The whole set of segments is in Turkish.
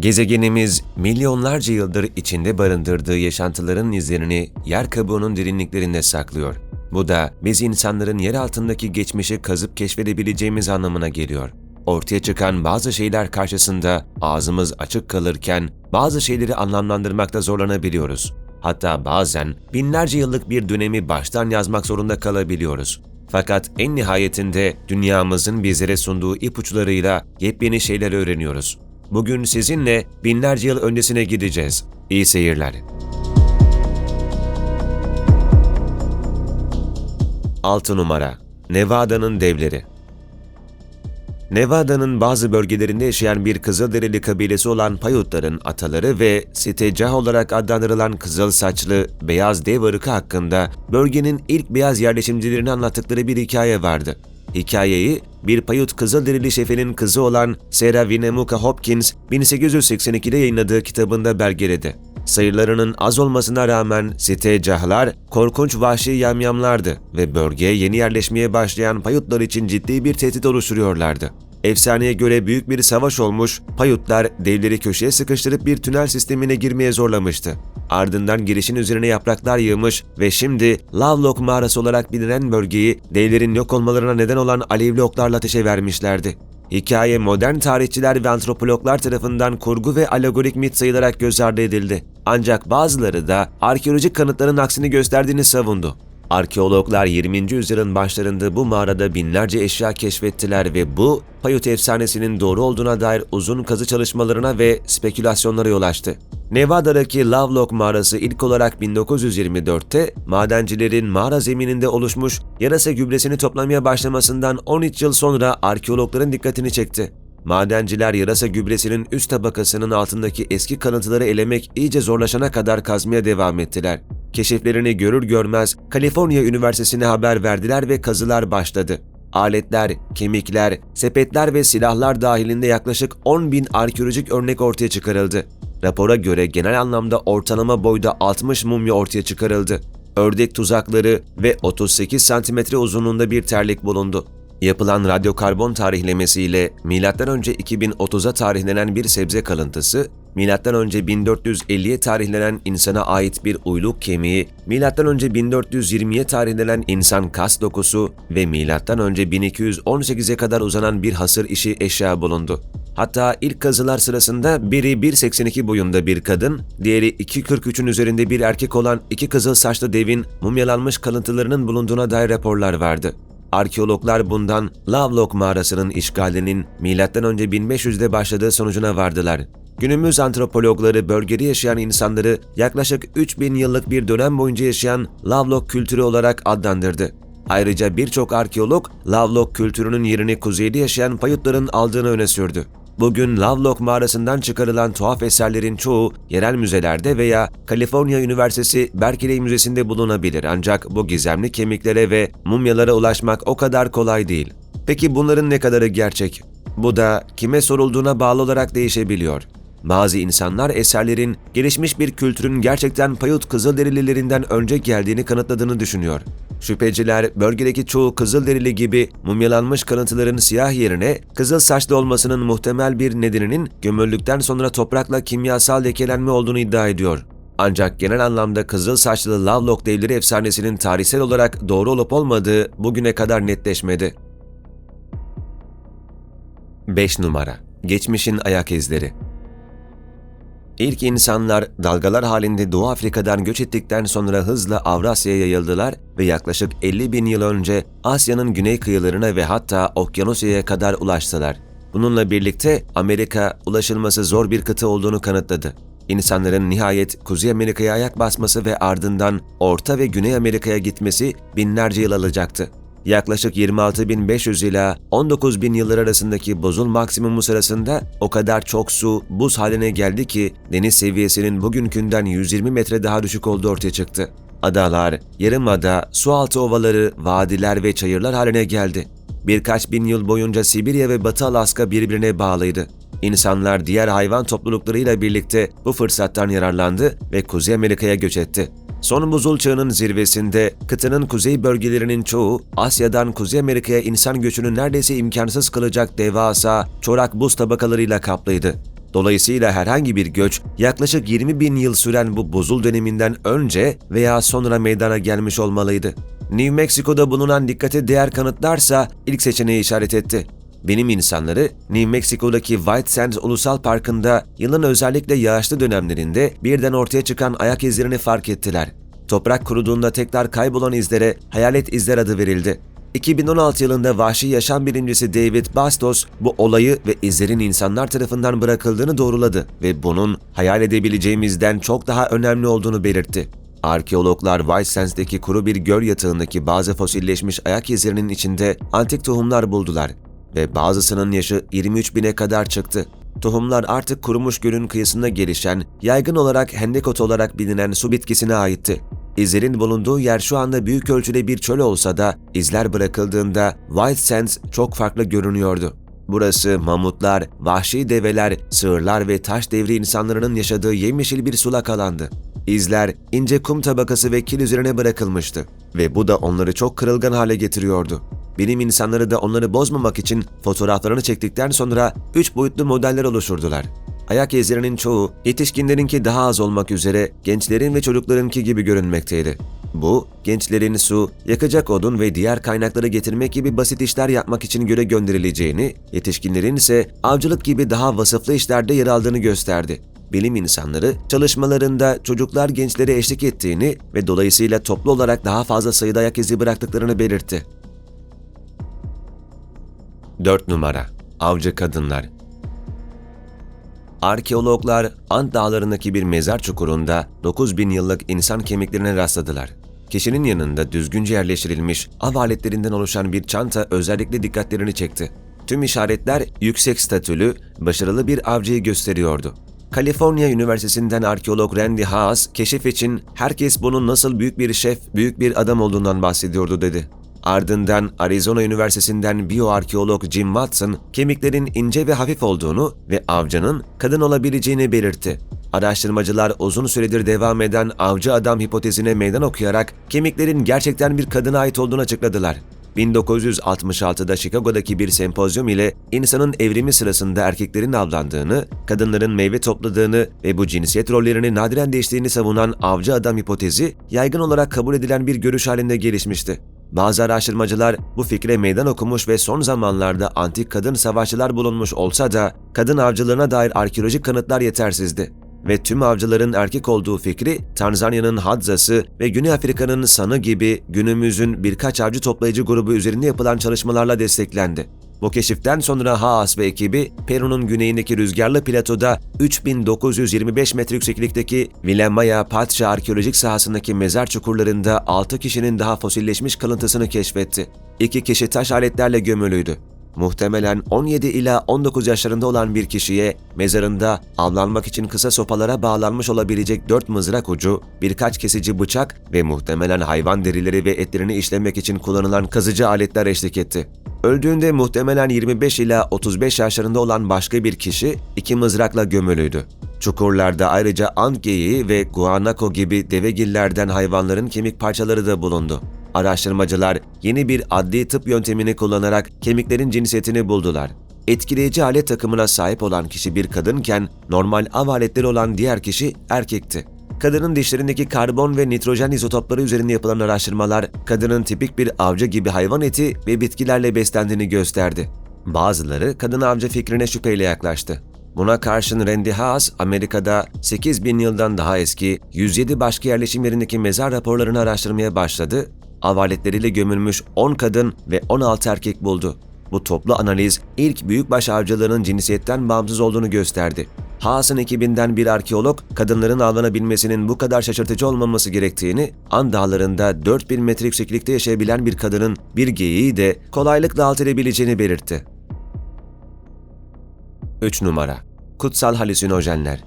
Gezegenimiz milyonlarca yıldır içinde barındırdığı yaşantıların izlerini yer kabuğunun derinliklerinde saklıyor. Bu da biz insanların yer altındaki geçmişi kazıp keşfedebileceğimiz anlamına geliyor. Ortaya çıkan bazı şeyler karşısında ağzımız açık kalırken bazı şeyleri anlamlandırmakta zorlanabiliyoruz. Hatta bazen binlerce yıllık bir dönemi baştan yazmak zorunda kalabiliyoruz. Fakat en nihayetinde dünyamızın bizlere sunduğu ipuçlarıyla yepyeni şeyler öğreniyoruz. Bugün sizinle binlerce yıl öncesine gideceğiz. İyi seyirler. 6 numara Nevada'nın devleri Nevada'nın bazı bölgelerinde yaşayan bir Kızılderili kabilesi olan Paiutların ataları ve Sitecah olarak adlandırılan kızıl saçlı beyaz dev ırkı hakkında bölgenin ilk beyaz yerleşimcilerini anlattıkları bir hikaye vardı. Hikayeyi bir Paiut Kızılderili şefinin kızı olan Sarah Winnemucca Hopkins 1882'de yayınladığı kitabında belgeledi. Sayılarının az olmasına rağmen Sitecahlar korkunç vahşi yamyamlardı ve bölgeye yeni yerleşmeye başlayan Paiutlar için ciddi bir tehdit oluşturuyorlardı. Efsaneye göre büyük bir savaş olmuş, Paiutlar devleri köşeye sıkıştırıp bir tünel sistemine girmeye zorlamıştı. Ardından girişin üzerine yapraklar yığmış ve şimdi Lovelock mağarası olarak bilinen bölgeyi devlerin yok olmalarına neden olan alevli oklarla ateşe vermişlerdi. Hikaye modern tarihçiler ve antropologlar tarafından kurgu ve alegorik mit sayılarak göz ardı edildi. Ancak bazıları da arkeolojik kanıtların aksini gösterdiğini savundu. Arkeologlar 20. yüzyılın başlarında bu mağarada binlerce eşya keşfettiler ve bu Paiute efsanesinin doğru olduğuna dair uzun kazı çalışmalarına ve spekülasyonlara yol açtı. Nevada'daki Lovelock mağarası ilk olarak 1924'te madencilerin mağara zemininde oluşmuş yarasa gübresini toplamaya başlamasından 13 yıl sonra arkeologların dikkatini çekti. Madenciler yarasa gübresinin üst tabakasının altındaki eski kalıntıları elemek iyice zorlaşana kadar kazmaya devam ettiler. Keşiflerini görür görmez Kaliforniya Üniversitesi'ne haber verdiler ve kazılar başladı. Aletler, kemikler, sepetler ve silahlar dahilinde yaklaşık 10 bin arkeolojik örnek ortaya çıkarıldı. Rapora göre genel anlamda ortalama boyda 60 mumya ortaya çıkarıldı. Ördek tuzakları ve 38 santimetre uzunluğunda bir terlik bulundu. Yapılan radyokarbon tarihlemesiyle M.Ö. 2030'a tarihlenen bir sebze kalıntısı, M.Ö. 1450'ye tarihlenen insana ait bir uyluk kemiği, M.Ö. 1420'ye tarihlenen insan kas dokusu ve M.Ö. 1218'e kadar uzanan bir hasır işi eşya bulundu. Hatta ilk kazılar sırasında biri 1.82 boyunda bir kadın, diğeri 2.43'ün üzerinde bir erkek olan iki kızıl saçlı devin mumyalanmış kalıntılarının bulunduğuna dair raporlar vardı. Arkeologlar bundan Lovelock mağarasının işgalinin M.Ö. 1500'de başladığı sonucuna vardılar. Günümüz antropologları bölgede yaşayan insanları yaklaşık 3000 yıllık bir dönem boyunca yaşayan Lovelock kültürü olarak adlandırdı. Ayrıca birçok arkeolog Lovelock kültürünün yerini kuzeyde yaşayan Paiutların aldığını öne sürdü. Bugün Lovelock mağarasından çıkarılan tuhaf eserlerin çoğu yerel müzelerde veya Kaliforniya Üniversitesi Berkeley Müzesi'nde bulunabilir ancak bu gizemli kemiklere ve mumyalara ulaşmak o kadar kolay değil. Peki bunların ne kadarı gerçek? Bu da kime sorulduğuna bağlı olarak değişebiliyor. Bazı insanlar eserlerin gelişmiş bir kültürün gerçekten Paiute Kızılderililerinden önce geldiğini kanıtladığını düşünüyor. Şüpheciler bölgedeki çoğu Kızılderili gibi mumyalanmış kalıntıların siyah yerine kızıl saçlı olmasının muhtemel bir nedeninin gömüldükten sonra toprakla kimyasal lekelenme olduğunu iddia ediyor. Ancak genel anlamda kızıl saçlı Lovelock devleri efsanesinin tarihsel olarak doğru olup olmadığı bugüne kadar netleşmedi. 5 numara Geçmişin ayak izleri İlk insanlar dalgalar halinde Doğu Afrika'dan göç ettikten sonra hızla Avrasya'ya yayıldılar ve yaklaşık 50 bin yıl önce Asya'nın güney kıyılarına ve hatta Okyanusya'ya kadar ulaştılar. Bununla birlikte Amerika ulaşılması zor bir kıta olduğunu kanıtladı. İnsanların nihayet Kuzey Amerika'ya ayak basması ve ardından Orta ve Güney Amerika'ya gitmesi binlerce yıl alacaktı. Yaklaşık 26.500 ila 19.000 yıllar arasındaki buzul maksimumu sırasında o kadar çok su buz haline geldi ki deniz seviyesinin bugünkünden 120 metre daha düşük olduğu ortaya çıktı. Adalar, yarımada, sualtı ovaları, vadiler ve çayırlar haline geldi. Birkaç bin yıl boyunca Sibirya ve Batı Alaska birbirine bağlıydı. İnsanlar diğer hayvan topluluklarıyla birlikte bu fırsattan yararlandı ve Kuzey Amerika'ya göç etti. Son buzul çağının zirvesinde kıtanın kuzey bölgelerinin çoğu Asya'dan Kuzey Amerika'ya insan göçünü neredeyse imkansız kılacak devasa çorak buz tabakalarıyla kaplıydı. Dolayısıyla herhangi bir göç yaklaşık 20 bin yıl süren bu buzul döneminden önce veya sonra meydana gelmiş olmalıydı. New Mexico'da bulunan dikkate değer kanıtlarsa ilk seçeneği işaret etti. Bilim insanları New Mexico'daki White Sands Ulusal Parkı'nda yılın özellikle yağışlı dönemlerinde birden ortaya çıkan ayak izlerini fark ettiler. Toprak kuruduğunda tekrar kaybolan izlere hayalet izler adı verildi. 2016 yılında vahşi yaşam bilimcisi David Bastos bu olayı ve izlerin insanlar tarafından bırakıldığını doğruladı ve bunun hayal edebileceğimizden çok daha önemli olduğunu belirtti. Arkeologlar White Sands'deki kuru bir göl yatağındaki bazı fosilleşmiş ayak izlerinin içinde antik tohumlar buldular ve bazısının yaşı 23 bine kadar çıktı. Tohumlar artık kurumuş gölün kıyısında gelişen, yaygın olarak hendekot olarak bilinen su bitkisine aitti. İzlerin bulunduğu yer şu anda büyük ölçüde bir çöl olsa da izler bırakıldığında White Sands çok farklı görünüyordu. Burası mamutlar, vahşi develer, sığırlar ve taş devri insanların yaşadığı yemyeşil bir sulak alandı. İzler ince kum tabakası ve kil üzerine bırakılmıştı ve bu da onları çok kırılgan hale getiriyordu. Bilim insanları da onları bozmamak için fotoğraflarını çektikten sonra üç boyutlu modeller oluşturdular. Ayak izlerinin çoğu yetişkinlerinki daha az olmak üzere gençlerin ve çocuklarınki gibi görünmekteydi. Bu, gençlerin su, yakacak odun ve diğer kaynakları getirmek gibi basit işler yapmak için göre gönderileceğini, yetişkinlerin ise avcılık gibi daha vasıflı işlerde yer aldığını gösterdi. Bilim insanları çalışmalarında çocuklar gençlere eşlik ettiğini ve dolayısıyla toplu olarak daha fazla sayıda ayak izi bıraktıklarını belirtti. 4 numara Avcı Kadınlar Arkeologlar Ant Dağları'ndaki bir mezar çukurunda 9000 yıllık insan kemiklerine rastladılar. Kişinin yanında düzgünce yerleştirilmiş av aletlerinden oluşan bir çanta özellikle dikkatlerini çekti. Tüm işaretler yüksek statülü, başarılı bir avcıyı gösteriyordu. Kaliforniya Üniversitesi'nden arkeolog Randy Haas, keşif için herkes bunun nasıl büyük bir şef, büyük bir adam olduğundan bahsediyordu dedi. Ardından Arizona Üniversitesi'nden biyoarkeolog Jim Watson, kemiklerin ince ve hafif olduğunu ve avcının kadın olabileceğini belirtti. Araştırmacılar uzun süredir devam eden avcı adam hipotezine meydan okuyarak kemiklerin gerçekten bir kadına ait olduğunu açıkladılar. 1966'da Chicago'daki bir sempozyum ile insanın evrimi sırasında erkeklerin avlandığını, kadınların meyve topladığını ve bu cinsiyet rollerini nadiren değiştiğini savunan avcı adam hipotezi yaygın olarak kabul edilen bir görüş halinde gelişmişti. Bazı araştırmacılar bu fikre meydan okumuş ve son zamanlarda antik kadın savaşçılar bulunmuş olsa da kadın avcılığına dair arkeolojik kanıtlar yetersizdi ve tüm avcıların erkek olduğu fikri Tanzanya'nın Hadzası ve Güney Afrika'nın Sanı gibi günümüzün birkaç avcı toplayıcı grubu üzerinde yapılan çalışmalarla desteklendi. Bu keşiften sonra Haas ve ekibi Peru'nun güneyindeki rüzgarlı platoda 3925 metre yükseklikteki Villamaya Pacha arkeolojik sahasındaki mezar çukurlarında 6 kişinin daha fosilleşmiş kalıntısını keşfetti. İki kişi taş aletlerle gömülüydü. Muhtemelen 17 ila 19 yaşlarında olan bir kişiye mezarında avlanmak için kısa sopalara bağlanmış olabilecek 4 mızrak ucu, birkaç kesici bıçak ve muhtemelen hayvan derileri ve etlerini işlemek için kullanılan kazıcı aletler eşlik etti. Öldüğünde muhtemelen 25 ila 35 yaşlarında olan başka bir kişi iki mızrakla gömülüydü. Çukurlarda ayrıca ant geyiği ve guanaco gibi devegillerden hayvanların kemik parçaları da bulundu. Araştırmacılar yeni bir adli tıp yöntemini kullanarak kemiklerin cinsiyetini buldular. Etkileyici alet takımına sahip olan kişi bir kadınken normal av aletleri olan diğer kişi erkekti. Kadının dişlerindeki karbon ve nitrojen izotopları üzerinde yapılan araştırmalar, kadının tipik bir avcı gibi hayvan eti ve bitkilerle beslendiğini gösterdi. Bazıları kadın avcı fikrine şüpheyle yaklaştı. Buna karşın Randy Haas, Amerika'da 8000 yıldan daha eski 107 başka yerleşim yerindeki mezar raporlarını araştırmaya başladı, av aletleriyle gömülmüş 10 kadın ve 16 erkek buldu. Bu toplu analiz ilk büyükbaş avcılığının cinsiyetten bağımsız olduğunu gösterdi. Haas'ın ekibinden bir arkeolog, kadınların avlanabilmesinin bu kadar şaşırtıcı olmaması gerektiğini, An dağlarında 4000 metre yükseklikte yaşayabilen bir kadının bir geyiği de kolaylıkla alt edebileceğini belirtti. 3 numara Kutsal halüsinojenler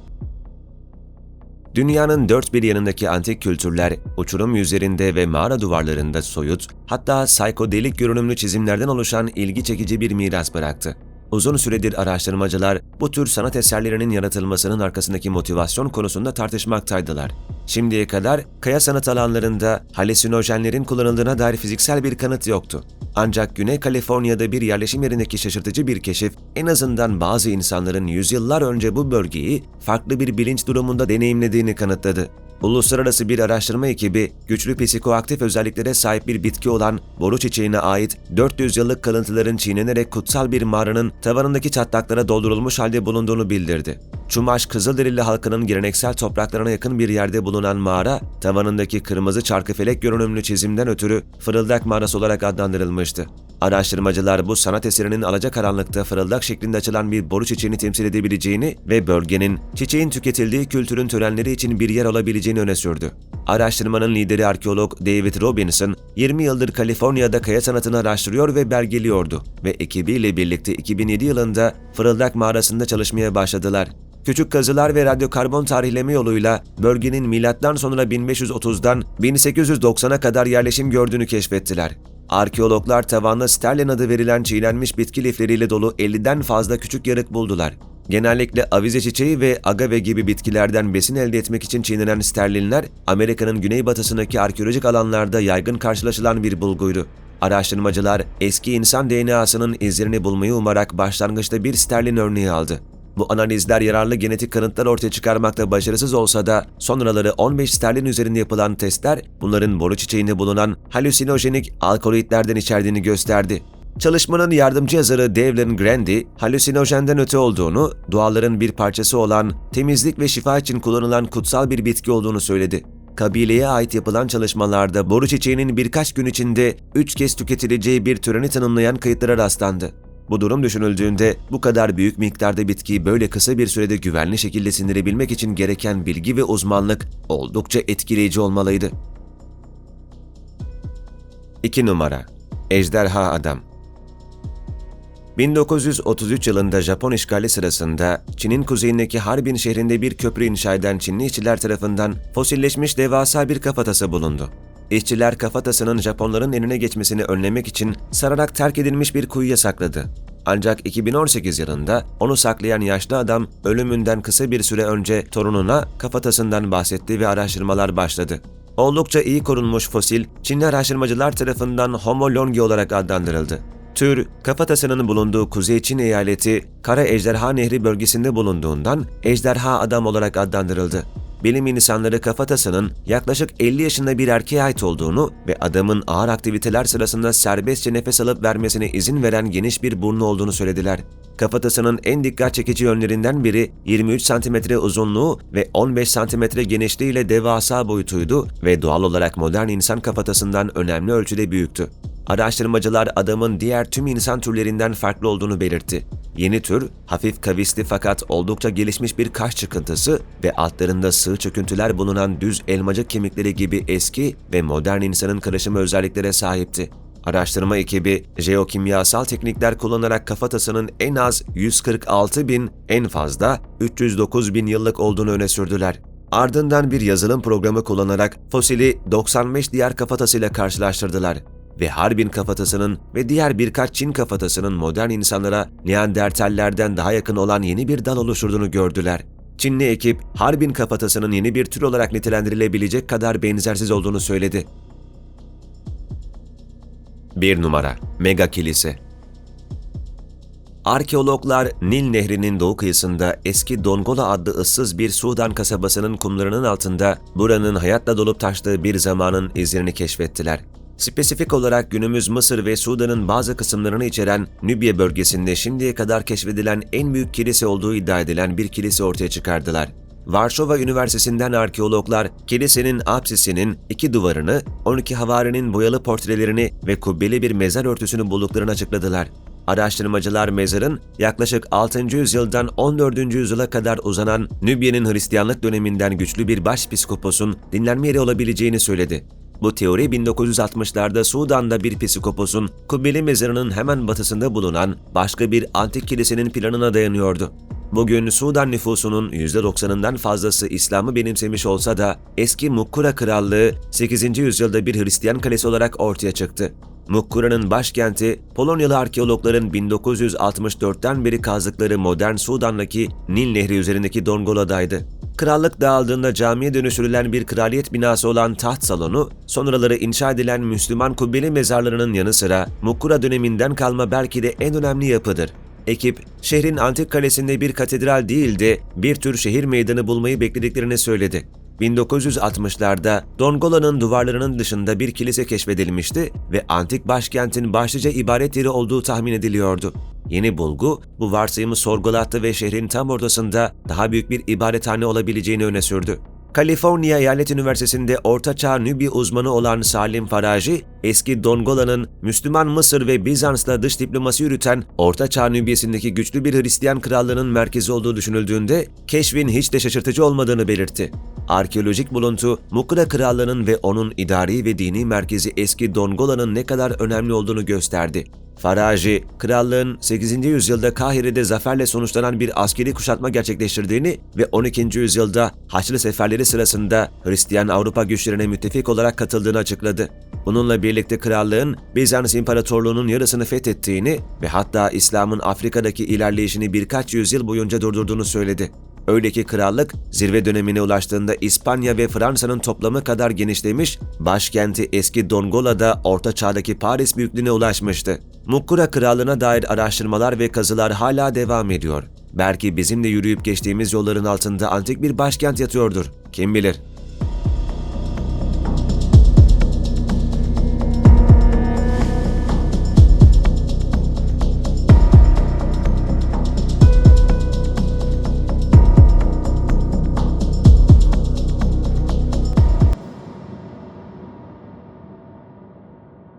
Dünyanın dört bir yanındaki antik kültürler, uçurum yüzlerinde ve mağara duvarlarında soyut, hatta psikodelik görünümlü çizimlerden oluşan ilgi çekici bir miras bıraktı. Uzun süredir araştırmacılar bu tür sanat eserlerinin yaratılmasının arkasındaki motivasyon konusunda tartışmaktaydılar. Şimdiye kadar kaya sanat alanlarında halüsinojenlerin kullanıldığına dair fiziksel bir kanıt yoktu. Ancak Güney Kaliforniya'da bir yerleşim yerindeki şaşırtıcı bir keşif en azından bazı insanların yüzyıllar önce bu bölgeyi farklı bir bilinç durumunda deneyimlediğini kanıtladı. Uluslararası bir araştırma ekibi, güçlü psikoaktif özelliklere sahip bir bitki olan boru çiçeğine ait 400 yıllık kalıntıların çiğnenerek kutsal bir mağaranın tavanındaki çatlaklara doldurulmuş halde bulunduğunu bildirdi. Çumaş Kızılderili halkının geleneksel topraklarına yakın bir yerde bulunan mağara, tavanındaki kırmızı çarkıfelek görünümlü çizimden ötürü Fırıldak Mağarası olarak adlandırılmıştı. Araştırmacılar bu sanat eserinin alacakaranlıkta fırıldak şeklinde açılan bir boru çiçeğini temsil edebileceğini ve bölgenin çiçeğin tüketildiği kültürün törenleri için bir yer olabileceğini öne sürdü. Araştırmanın lideri arkeolog David Robinson, 20 yıldır Kaliforniya'da kaya sanatını araştırıyor ve belgeliyordu ve ekibiyle birlikte 2007 yılında Fırıldak Mağarası'nda çalışmaya başladılar. Küçük kazılar ve radyokarbon tarihleme yoluyla bölgenin milattan sonra 1530'dan 1890'a kadar yerleşim gördüğünü keşfettiler. Arkeologlar tavanda sterlin adı verilen çiğnenmiş bitki lifleriyle dolu 50'den fazla küçük yarık buldular. Genellikle avize çiçeği ve agave gibi bitkilerden besin elde etmek için çiğnenen sterlinler, Amerika'nın güneybatısındaki arkeolojik alanlarda yaygın karşılaşılan bir bulguydu. Araştırmacılar eski insan DNA'sının izlerini bulmayı umarak başlangıçta bir sterlin örneği aldı. Bu analizler yararlı genetik kanıtlar ortaya çıkarmakta başarısız olsa da sonraları 15 sterlin üzerinde yapılan testler bunların boru çiçeğinde bulunan halüsinojenik alkaloidlerden içerdiğini gösterdi. Çalışmanın yardımcı yazarı Devlin Grandy, halüsinojenden öte olduğunu, doğaların bir parçası olan, temizlik ve şifa için kullanılan kutsal bir bitki olduğunu söyledi. Kabileye ait yapılan çalışmalarda boru çiçeğinin birkaç gün içinde 3 kez tüketileceği bir töreni tanımlayan kayıtlara rastlandı. Bu durum düşünüldüğünde bu kadar büyük miktarda bitkiyi böyle kısa bir sürede güvenli şekilde sindirebilmek için gereken bilgi ve uzmanlık oldukça etkileyici olmalıydı. 2 numara Ejderha Adam 1933 yılında Japon işgali sırasında Çin'in kuzeyindeki Harbin şehrinde bir köprü inşa eden Çinli işçiler tarafından fosilleşmiş devasa bir kafatası bulundu. İşçiler kafatasının Japonların eline geçmesini önlemek için sararak terk edilmiş bir kuyuya sakladı. Ancak 2018 yılında onu saklayan yaşlı adam ölümünden kısa bir süre önce torununa kafatasından bahsetti ve araştırmalar başladı. Oldukça iyi korunmuş fosil, Çinli araştırmacılar tarafından Homo longi olarak adlandırıldı. Tür, kafatasının bulunduğu Kuzey Çin eyaleti Kara Ejderha Nehri bölgesinde bulunduğundan ejderha adam olarak adlandırıldı. Bilim insanları kafatasının yaklaşık 50 yaşında bir erkeğe ait olduğunu ve adamın ağır aktiviteler sırasında serbestçe nefes alıp vermesine izin veren geniş bir burnu olduğunu söylediler. Kafatasının en dikkat çekici yönlerinden biri 23 cm uzunluğu ve 15 cm genişliğiyle devasa boyutuydu ve doğal olarak modern insan kafatasından önemli ölçüde büyüktü. Araştırmacılar adamın diğer tüm insan türlerinden farklı olduğunu belirtti. Yeni tür, hafif kavisli fakat oldukça gelişmiş bir kaş çıkıntısı ve altlarında sığ çöküntüler bulunan düz elmacık kemikleri gibi eski ve modern insanın karışımı özelliklere sahipti. Araştırma ekibi, jeokimyasal teknikler kullanarak kafatasının en az 146 bin, en fazla 309 bin yıllık olduğunu öne sürdüler. Ardından bir yazılım programı kullanarak fosili 95 diğer kafatasıyla karşılaştırdılar ve Harbin kafatasının ve diğer birkaç Çin kafatasının modern insanlara Neandertallerden daha yakın olan yeni bir dal oluşturduğunu gördüler. Çinli ekip, Harbin kafatasının yeni bir tür olarak nitelendirilebilecek kadar benzersiz olduğunu söyledi. 1 numara Mega Kilise Arkeologlar Nil Nehri'nin doğu kıyısında eski Dongola adlı ıssız bir Sudan kasabasının kumlarının altında buranın hayatla dolup taştığı bir zamanın izlerini keşfettiler. Spesifik olarak günümüz Mısır ve Sudan'ın bazı kısımlarını içeren Nübye bölgesinde şimdiye kadar keşfedilen en büyük kilise olduğu iddia edilen bir kilise ortaya çıkardılar. Varşova Üniversitesi'nden arkeologlar kilisenin apsisinin iki duvarını, 12 havarinin boyalı portrelerini ve kubbeli bir mezar örtüsünü bulduklarını açıkladılar. Araştırmacılar mezarın yaklaşık 6. yüzyıldan 14. yüzyıla kadar uzanan Nübye'nin Hristiyanlık döneminden güçlü bir başpiskoposun dinlenme yeri olabileceğini söyledi. Bu teori 1960'larda Sudan'da bir psikoposun Kubbeli mezarının hemen batısında bulunan başka bir antik kilisenin planına dayanıyordu. Bugün Sudan nüfusunun %90'ından fazlası İslam'ı benimsemiş olsa da eski Mukkura Krallığı 8. yüzyılda bir Hristiyan kalesi olarak ortaya çıktı. Mukkura'nın başkenti, Polonyalı arkeologların 1964'ten beri kazdıkları modern Sudan'daki Nil Nehri üzerindeki Dongolada'ydı. Krallık dağıldığında camiye dönüştürülen bir kraliyet binası olan taht salonu, sonraları inşa edilen Müslüman kubbeli mezarlarının yanı sıra Mukkura döneminden kalma belki de en önemli yapıdır. Ekip, şehrin antik kalesinde bir katedral değil de bir tür şehir meydanı bulmayı beklediklerini söyledi. 1960'larda Dongola'nın duvarlarının dışında bir kilise keşfedilmişti ve antik başkentin başlıca ibadet yeri olduğu tahmin ediliyordu. Yeni bulgu bu varsayımı sorgulattı ve şehrin tam ortasında daha büyük bir ibadethane olabileceğini öne sürdü. Kaliforniya Eyalet Üniversitesi'nde Ortaçağ Nübya uzmanı olan Salim Faraji, eski Dongola'nın Müslüman Mısır ve Bizans'la dış diplomasi yürüten Ortaçağ Nübya'sındaki güçlü bir Hristiyan krallığının merkezi olduğu düşünüldüğünde keşfin hiç de şaşırtıcı olmadığını belirtti. Arkeolojik buluntu, Mukra Krallığı'nın ve onun idari ve dini merkezi eski Dongola'nın ne kadar önemli olduğunu gösterdi. Faraji, krallığın 8. yüzyılda Kahire'de zaferle sonuçlanan bir askeri kuşatma gerçekleştirdiğini ve 12. yüzyılda Haçlı seferleri sırasında Hristiyan Avrupa güçlerine müttefik olarak katıldığını açıkladı. Bununla birlikte krallığın Bizans İmparatorluğu'nun yarısını fethettiğini ve hatta İslam'ın Afrika'daki ilerleyişini birkaç yüzyıl boyunca durdurduğunu söyledi. Öyle ki krallık zirve dönemine ulaştığında İspanya ve Fransa'nın toplamı kadar genişlemiş, başkenti eski Dongola'da Orta Çağ'daki Paris büyüklüğüne ulaşmıştı. Mukkura Krallığı'na dair araştırmalar ve kazılar hala devam ediyor. Belki bizim de yürüyüp geçtiğimiz yolların altında antik bir başkent yatıyordur. Kim bilir?